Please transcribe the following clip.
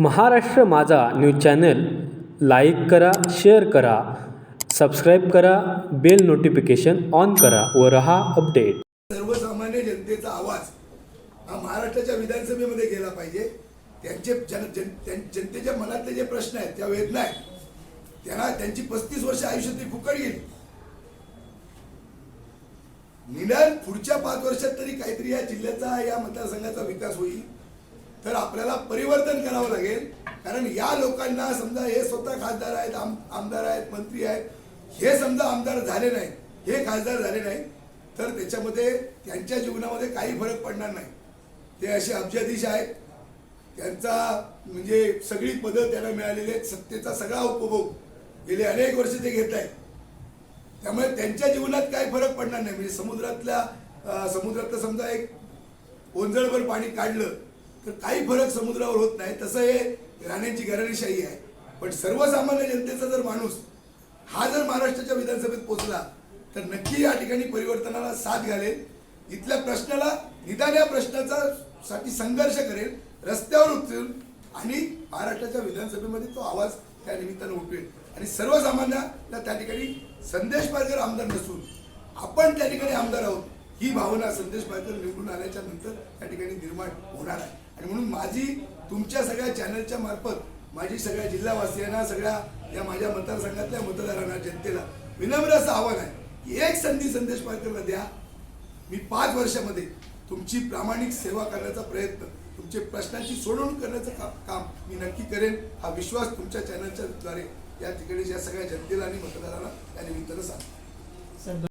Maharashtra Majha news channel like करा share करा subscribe करा बेल नोटिफिकेशन ऑन करा व रहा अपडेट. सर्वसामान्य जनतेचा आवाज हा महाराष्ट्राच्या विधानसभेमध्ये गेला पाहिजे. त्यांचे जन जन त्यां- जनतेच्या मनातले जे प्रश्न आहेत त्या वेदना आहेत. त्यांना त्यांची पस्तीस वर्ष आयुष्यातली फुकट गेली निदान पुढच्या पाच वर्षात तरी काहीतरी या जिल्ह्याचा या मतदारसंघाचा विकास होईल. तर आपल्याला परिवर्तन करावं लागेल. कारण या लोकांना समजा हे स्वतः खासदार आहेत आम आमदार आहेत मंत्री आहेत हे समजा आमदार झाले नाहीत हे खासदार झाले नाहीत तर त्याच्यामध्ये त्यांच्या जीवनामध्ये काही फरक पडणार नाही. ते असे अब्जाधीश आहेत. त्यांचा म्हणजे सगळी पदं त्यांना मिळालेली आहेत. सत्तेचा सगळा उपभोग गेले अनेक वर्ष ते घेत आहेत. त्यामुळे त्यांच्या जीवनात काही फरक पडणार नाही. म्हणजे समुद्रातल्या समुद्रातलं समजा एक ओंजळभर पाणी काढलं तर काही फरक समुद्रावर होत नाही. तसं हे राहण्याची घराणेशाही आहे. पण सर्वसामान्य जनतेचा जर माणूस हा जर महाराष्ट्राच्या विधानसभेत पोहोचला तर नक्की या ठिकाणी परिवर्तनाला साथ घालेल. इथल्या प्रश्नाला निदान या प्रश्नाचा साठी संघर्ष करेल रस्त्यावर उतरेल आणि महाराष्ट्राच्या विधानसभेमध्ये तो आवाज त्या निमित्तानं उठवेल. आणि सर्वसामान्याला त्या ठिकाणी संदेश पारकर आमदार नसून आपण त्या ठिकाणी आमदार आहोत. ही भावना संदेश पायकर निवडून आल्याच्यानंतर त्या ठिकाणी निर्माण होणार आहे. आणि म्हणून माझी तुमच्या सगळ्या चॅनलच्या मार्फत माझी सगळ्या जिल्हावासियांना सगळ्या या माझ्या मतदारसंघातल्या मतदारांना जनतेला विनम्र असं आव्हान आहे की एक संधी संदेश पायकरला द्या. मी पाच वर्षामध्ये तुमची प्रामाणिक सेवा करण्याचा प्रयत्न तुमचे प्रश्नांची सोडवणूक करण्याचं का- काम मी नक्की करेन. हा विश्वास तुमच्या चॅनलच्या द्वारे या ठिकाणी या सगळ्या जनतेला आणि मतदारांना या निमित्तानं सांगतो.